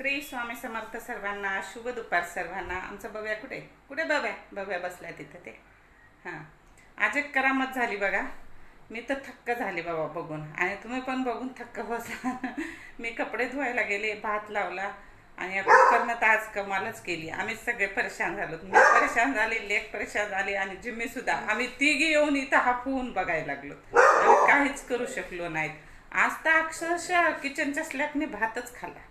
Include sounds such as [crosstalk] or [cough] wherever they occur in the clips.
श्री स्वामी समर्थ सर्वांना शुभ दुपार सर्वांना. आमचं बव्या कुठे? कुठे बव्या बव्या बसल्या तिथं ते. हां. आज एक करामत झाली बघा. मी तर थक्क झाली बाबा बघून. आणि तुम्ही पण बघून थक्क बसला [laughs] मी कपडे धुवायला गेले भात लावला. आणि या कुकरनं तर आज कमालच केली. आम्ही सगळे परेशान झालो. मी परेशान झाली लेख परेशान झाली आणि जिम्मी सुद्धा. आम्ही तिघी येऊन इथं हाफवून बघायला लागलो. आम्ही काहीच करू शकलो नाहीत. आज तर अक्षरशः किचनच्या स्लॅबने भातच खाल्ला.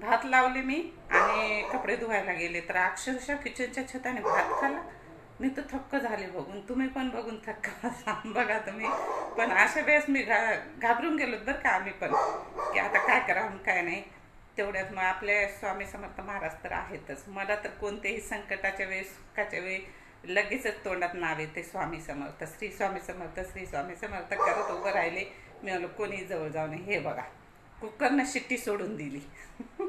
भात लावले मी आणि कपडे धुवायला गेले. तर अक्षरशः किचनच्या छताने भात खाल्ला. मी तर थक्क झाले बघून. तुम्ही पण बघून थक्क [laughs] बघा तुम्ही. पण अशा वेळेस मी घा घाबरून गेलो बरं का आम्ही पण. की आता काय करावं काय नाही. तेवढ्यात मग आपल्या स्वामी समर्थ महाराज तर आहेतच. मला तर कोणतेही संकटाच्या वेळी सुखाच्या वेळी लगेचच तोंडात नाव येते स्वामी समर्थ. श्री स्वामी समर्थ श्री स्वामी समर्थ करत उभं राहिले. मी आलो कोणी जवळ जाऊ नये. हे बघा. कुकरनं शिट्टी सोडून दिली. [laughs]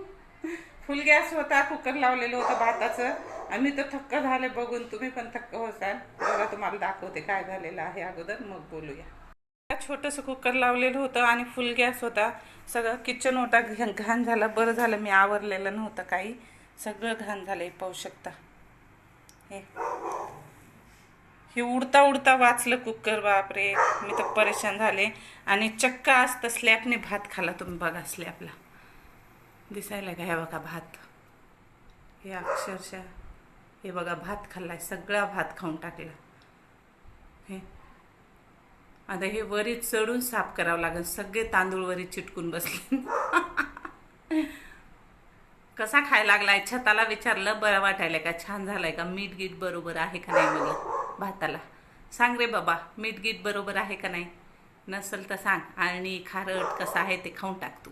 फुल गॅस होता कुकर लावलेलं होतं भाताचं. आम्ही तर थक्क झाले बघून. तुम्ही पण थक्क होसाल. बघा तुम्हाला दाखवते काय झालेलं आहे अगोदर. मग बोलूया. छोटंसं कुकर लावलेलं होतं आणि फुल गॅस होता. सगळं किचन होता. घ- घाण झाला. बरं झालं. मी आवरलेलं नव्हतं काही. सगळं घाण झालं. हे पाहू शकता. हे. हे उडता उडता वाचलं कुकर. बापरे. मी तर परेशान झाले. आणि चक्का असतं. स्लॅबने भात खाला तुम्ही बघा. स्लॅबला. दिसायला का हे बघा भात. हे अक्षरशः हे बघा भात खाल्लाय सगळा भात खाऊन टाकला. हे. आता हे वरी चढून साफ करावं लागेल सगळे तांदूळ वरी चिटकून बसले. कसा खायला लागलाय छताला विचारलं बरं वाटायला का? छान झालाय का? मीठ गीठ बरोबर आहे का नाही? म्हणलं भाताला. सांग रे बाबा मीठ गीठ बरोबर आहे का नाही? नसेल तर सांग. आणि खारट कसं आहे ते खाऊन टाक तू.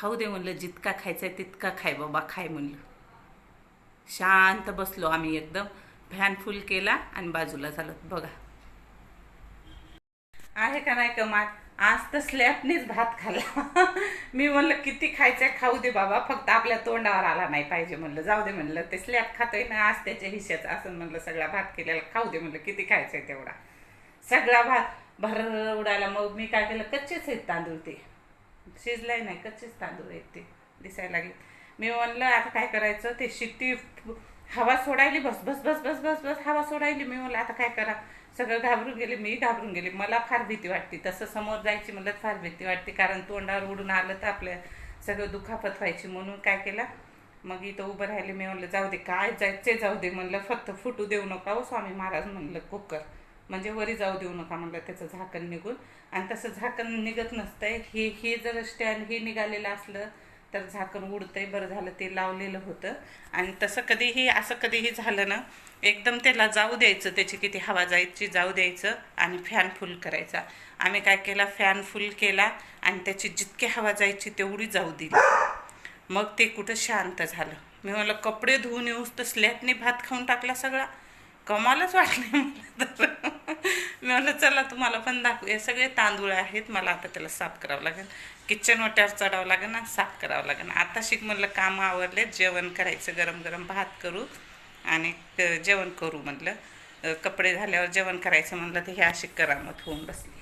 खाऊ दे म्हणलं जितका खायचा आहे तितका खाय बाबा खाय म्हणलं. शांत बसलो आम्ही एकदम. फॅन फुल केला आणि बाजूला झालो. बघा. आहे का नाही कमाल? आज तर स्लॅबनेच भात खाल्ला. [laughs] मी म्हणलं किती खायचंय खाऊ दे बाबा. फक्त आपल्या तोंडावर आला नाही पाहिजे म्हणलं. जाऊ दे म्हणलं. ते स्लॅब खातोय ना आज त्याच्या हिश्याचं असं म्हणलं सगळा भात केलेला. खाऊ दे म्हणलं. किती खायचंय तेवढा. सगळा भात भर उडायला मग मी काय केलं? कच्चेच आहेत तांदूळ ते. शिजलाय नाही कच्चेच तांदूळ आहेत ते दिसायला लागले. मी म्हणलं आता काय करायचं? ते शिट्टी हवा सोडायली बस बस बस बस बस बस हवा सोडायली. मी म्हणलं आता काय करा? सगळं घाबरून गेले मी घाबरून गेले. मला फार भीती वाटते. तसं समोर जायची म्हणलं फार भीती वाटते. कारण तोंडावर उडून आलं तर आपल्या सगळं दुखापत व्हायची. म्हणून काय केलं? मग इथं उभं राहिले. मी म्हणलं जाऊ दे काय जायचे जाऊ दे. म्हणलं फक्त फुटू देऊ नका हो स्वामी महाराज. म्हणलं कुकर म्हणजे वरी जाऊ देऊ नका म्हणलं त्याचं झाकण निघून. आणि तसं झाकण निघत नसतंय. हे हे जर स्टँड हे निघालेलं असलं तर झाकण उडतंय. बरं झालं ते लावलेलं होतं. आणि तसं कधीही असं कधीही झालं ना एकदम त्याला जाऊ द्यायचं. त्याची किती हवा जायची जाऊ द्यायचं आणि फॅन फुल करायचा. आम्ही काय केला? फॅन फुल केला आणि त्याची जितकी हवा जायची तेवढी जाऊ दिली. मग ते कुठं शांत झालं. मी मला कपडे धुवून येऊस तर स्लॅबने भात खाऊन टाकला सगळा. कमालच वाटले मला तर. मी म्हणलं चला तुम्हाला पण दाखवू हे सगळे तांदूळ आहेत. मला आता त्याला साफ करावं लागेल. किचन वाट्यावर चढावं लागेल ना साफ करावं लागेल. आता शिक म्हणलं काम आवरले जेवण करायचं गरम गरम भात करू आणि जेवण करू म्हणलं. कपडे झाल्यावर जेवण करायचं म्हणलं तर हे अशी करामत होऊन बसली.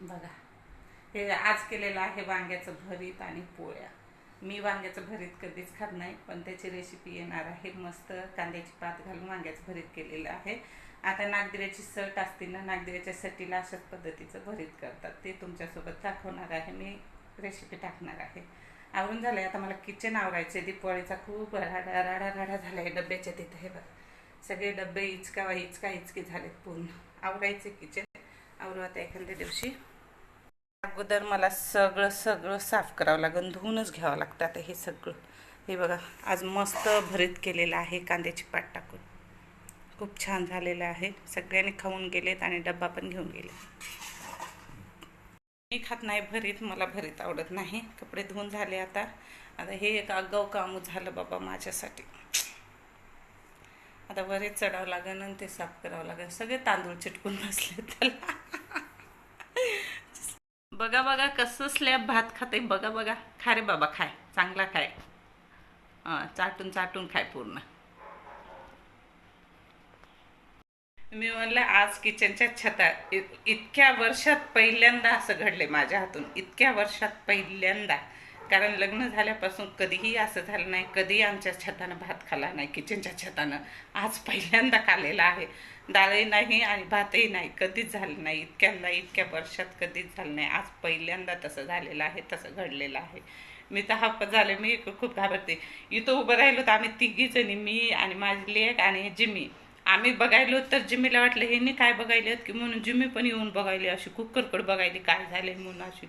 बघा. हे आज केलेलं आहे वांग्याचं भरीत आणि पोळ्या. मी वांग्याचं भरीत कधीच खात नाही पण त्याची रेसिपी येणार आहे. मस्त कांद्याची पात घालून वांग्याचं भरीत केलेलं आहे. आता नागदिऱ्याची सट असते ना नागदिऱ्याच्या सटीला अशाच पद्धतीचं भरीत करतात. ते तुमच्यासोबत दाखवणार आहे. मी रेसिपी टाकणार आहे. आवरून आहे आता मला किचन आवडायचं दिपवाळीचा खूप राडा राडा राडा आहे डब्याच्या तिथे. हे बघ. सगळे डबे इचका इचका इचके झालेत पूर्ण. आवरायचे किचन आवरू आता एखाद्या दिवशी. अगोदर मला सगळं सगळं साफ करावं लागेल. धुवूनच घ्यावं लागतं आता हे सगळं. हे बघा आज मस्त भरीत केलेलं आहे कांद्याची पाट टाकून. खूप छान झालेलं आहे. सगळ्यांनी खाऊन गेलेत आणि डब्बा पण घेऊन गेले. मी खात नाही भरीत मला भरीत आवडत नाही. कपडे धुवून झाले आता. आता हे एक आगाऊ काम झालं बाबा माझ्यासाठी. आता वरीत चढावं लागेल आणि ते साफ करावं लागेल. सगळे तांदूळ चिटकून बसले त्याला. बघा बघा कसं स्लॅब भात खाते. बघा बघा. खा रे बाबा खाय. चांगला खाय. चाटून चाटून खाय पूर्ण. मी म्हणलं आज किचनच्या छता इतक्या वर्षात पहिल्यांदा असं घडले माझ्या हातून. इतक्या वर्षात पहिल्यांदा. कारण लग्न झाल्यापासून कधीही असं झालं नाही कधीही आमच्या छतानं भात खाला नाही किचनच्या छतानं. आज पहिल्यांदा खाल्लेला आहे. डाळही नाही आणि भातही नाही कधीच झालं नाही. इतक्यांदा इतक्या वर्षात कधीच झालं नाही. आज पहिल्यांदा तसं झालेलं आहे तसं घडलेलं आहे. मी तर हा झाले मी खूप घाबरते. इथं उभं राहिलो तर आम्ही तिघी जणी मी आणि माझी लेक आणि जिमी आम्ही बघायलो तर जिमीला वाटलं हे काय बघायले की म्हणून जिम्मी पण येऊन बघायली अशी कुकरकड बघायली काय झाले म्हणून अशी.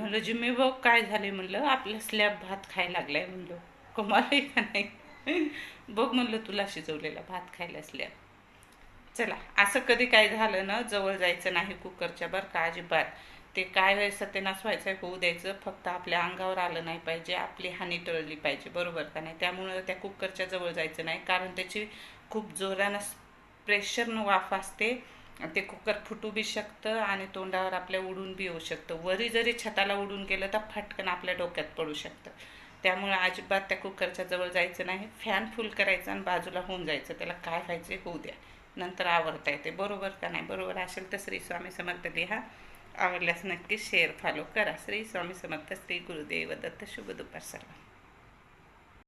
म्हणलं जिम्मी बघ काय झाले म्हणलं आपला स्लॅब भात खायला लागलाय म्हणलं. कमाल आहे का नाही? [laughs] बघ म्हणलं तुला शिजवलेला भात खायला स्लॅब. चला असं कधी काय झालं ना जवळ जायचं नाही कुकरच्या बरं का अजिबात. ते काय व्हायचं ते व्हायचं होऊ द्यायचं फक्त आपल्या अंगावर आलं नाही पाहिजे आपली हानी टळली पाहिजे बरोबर का नाही? त्यामुळं त्या कुकरच्या जवळ जायचं नाही कारण त्याची खूप जोरानं प्रेशरनं वाफ असते. ते कुकर फुटू बी शकतं आणि तोंडावर आपल्या उडून बी येऊ शकतं. वरी जरी छताला उडून गेलं तर फटकन आपल्या डोक्यात पडू शकतं. त्यामुळे अजिबात त्या कुकरच्या जवळ जायचं नाही. फॅन फुल करायचं आणि बाजूला होऊन जायचं. त्याला काय व्हायचं होऊ द्या. नंतर आवडता येते. बरोबर का नाही? बरोबर असेल तर श्री स्वामी समर्थ लिहा. आवडल्यास नक्की शेअर फॉलो करा. श्री स्वामी समर्थ श्री गुरुदेव दत्त शुभ दुपार सर्व